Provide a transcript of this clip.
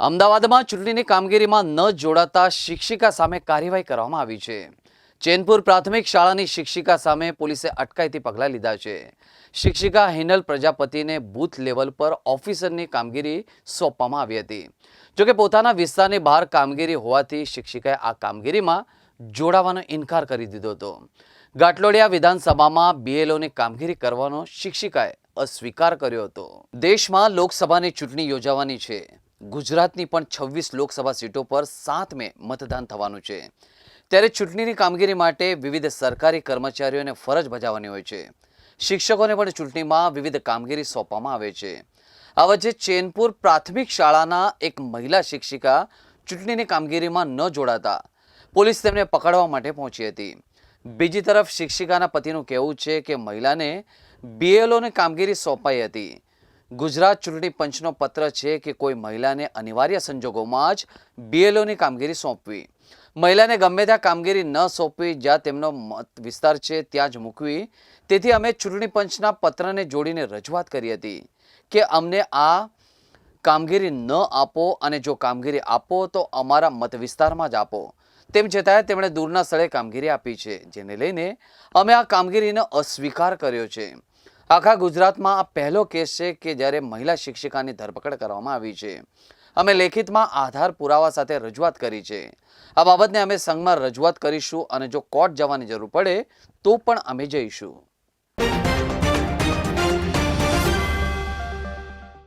અમદાવાદમાં ચૂંટણીની કામગીરીમાં ન જોડાતા શિક્ષિકા સામે કાર્યવાહી કરવામાં આવી છે. ચેનપુર પ્રાથમિક શાળાની શિક્ષિકા સામે પોલીસે અટકાયતી પગલાં લીધા છે. શિક્ષિકા હિનલ પ્રજાપતિને બૂથ લેવલ પર ઓફિસરની કામગીરી સોંપવામાં આવી હતી. જોકે પોતાના વિસ્તારની બહાર કામગીરી હોવાથી શિક્ષિકાએ આ કામગીરીમાં જોડાવાનો ઇનકાર કરી દીધો હતો. ગાટલોડિયા વિધાનસભામાં બીએલઓની કામગીરી કરવાનો શિક્ષિકાએ અસ્વીકાર કર્યો હતો. દેશમાં લોકસભાની ચૂંટણી યોજાવાની છે. ગુજરાતની પણ છવ્વીસ લોકસભા સીટો પર સાત મે મતદાન થવાનું છે. ત્યારે ચૂંટણીની કામગીરી માટે વિવિધ સરકારી કર્મચારીઓને ફરજ બજાવવાની હોય છે. શિક્ષકોને પણ ચૂંટણીમાં વિવિધ કામગીરી સોંપવામાં આવે છે. આ વચ્ચે ચેનપુર પ્રાથમિક શાળાના એક મહિલા શિક્ષિકા ચૂંટણીની કામગીરીમાં ન જોડાતા પોલીસ તેમને પકડવા માટે પહોંચી હતી. બીજી તરફ શિક્ષિકાના પતિનું કહેવું છે કે મહિલાને બીએલઓને કામગીરી સોંપાઈ હતી. ગુજરાત ચૂંટણી પંચનો પત્ર છે કે કોઈ મહિલાને અનિવાર્ય સંજોગોમાં જ બીએલઓની કામગીરી સોંપવી. મહિલાને ગમે ત્યાં કામગીરી ન સોંપવી, જ્યાં તેમનો મત વિસ્તાર છે ત્યાં જ મૂકવી. તેથી અમે ચૂંટણી પંચના પત્રને જોડીને રજૂઆત કરી હતી કે અમને આ કામગીરી ન આપો અને જો કામગીરી આપો તો અમારા મત વિસ્તારમાં જ આપો. તેમ છતાંય તેમણે દૂરના સ્થળે કામગીરી આપી છે, જેને લઈને અમે આ કામગીરીનો અસ્વીકાર કર્યો છે. આખા ગુજરાતમાં આ પહેલો કેસ છે કે જ્યારે મહિલા શિક્ષિકાની ધરપકડ કરવામાં આવી છે. અમે લેખિતમાં આધાર પુરાવા સાથે રજૂઆત કરી છે. આ બાબતને અમે સંઘમાં રજૂઆત કરીશું અને જો કોર્ટ જવાની જરૂર પડે, તો પણ અમે જઈશું.